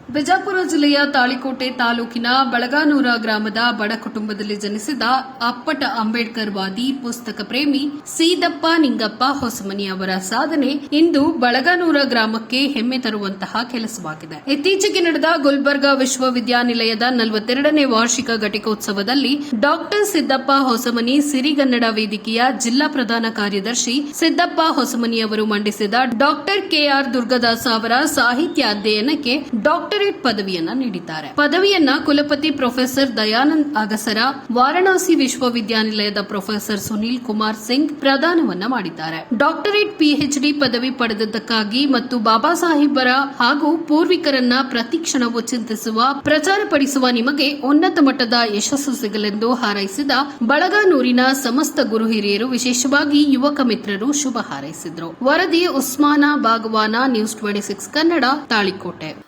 ಬಿಜಾಪುರ ಜಿಲ್ಲೆಯ ತಾಳಿಕೋಟೆ ತಾಲೂಕಿನ ಬಳಗಾನೂರ ಗ್ರಾಮದ ಬಡ ಕುಟುಂಬದಲ್ಲಿ ಜನಿಸಿದ ಅಪ್ಪಟ ಅಂಬೇಡ್ಕರ್ ವಾದಿ ಪುಸ್ತಕ ಪ್ರೇಮಿ ಸೀದಪ್ಪ ನಿಂಗಪ್ಪ ಹೊಸಮನಿ ಅವರ ಸಾಧನೆ ಇಂದು ಬಳಗಾನೂರ ಗ್ರಾಮಕ್ಕೆ ಹೆಮ್ಮೆ ತರುವಂತಹ ಕೆಲಸವಾಗಿದೆ. ಇತ್ತೀಚೆಗೆ ನಡೆದ ಗುಲ್ಬರ್ಗಾ ವಿಶ್ವವಿದ್ಯಾನಿಲಯದ ನಲವತ್ತೆರಡನೇ ವಾರ್ಷಿಕ ಘಟಿಕೋತ್ಸವದಲ್ಲಿ ಡಾಕ್ಟರ್ ಸಿದ್ದಪ್ಪ ಹೊಸಮನಿ ಸಿರಿಗನ್ನಡ ವೇದಿಕೆಯ ಜಿಲ್ಲಾ ಪ್ರಧಾನ ಕಾರ್ಯದರ್ಶಿ ಸಿದ್ದಪ್ಪ ಹೊಸಮನಿ ಅವರು ಮಂಡಿಸಿದ ಡಾಕ್ಟರ್ ಕೆಆರ್ ದುರ್ಗದಾಸ ಅವರ ಸಾಹಿತ್ಯ ಅಧ್ಯಯನಕ್ಕೆ ಡಾಕ್ಟರೇಟ್ ಪದವಿಯನ್ನ ನೀಡಿದ್ದಾರೆ. ಪದವಿಯನ್ನ ಕುಲಪತಿ ಪ್ರೊಫೆಸರ್ ದಯಾನಂದ್ ಅಗಸರ, ವಾರಣಾಸಿ ವಿಶ್ವವಿದ್ಯಾನಿಲಯದ ಪ್ರೊಫೆಸರ್ ಸುನೀಲ್ ಕುಮಾರ್ ಸಿಂಗ್ ಪ್ರದಾನವನ್ನ ಮಾಡಿದ್ದಾರೆ. ಡಾಕ್ಟರೇಟ್ ಪಿಎಚ್ಡಿ ಪದವಿ ಪಡೆದದ್ದಕ್ಕಾಗಿ ಮತ್ತು ಬಾಬಾ ಸಾಹೇಬರ ಹಾಗೂ ಪೂರ್ವಿಕರನ್ನ ಪ್ರತಿಕ್ಷಣವೂ ಚಿಂತಿಸುವ ಪ್ರಚಾರಪಡಿಸುವ ನಿಮಗೆ ಉನ್ನತ ಮಟ್ಟದ ಯಶಸ್ಸು ಸಿಗಲೆಂದು ಹಾರೈಸಿದ ಬಳಗಾನೂರಿನ ಸಮಸ್ತ ಗುರು ಹಿರಿಯರು ವಿಶೇಷವಾಗಿ ಯುವಕ ಮಿತ್ರರು ಶುಭ ಹಾರೈಸಿದ್ರು. ವರದಿ Usman Bagwan, news twenty six Kannada, Talikote.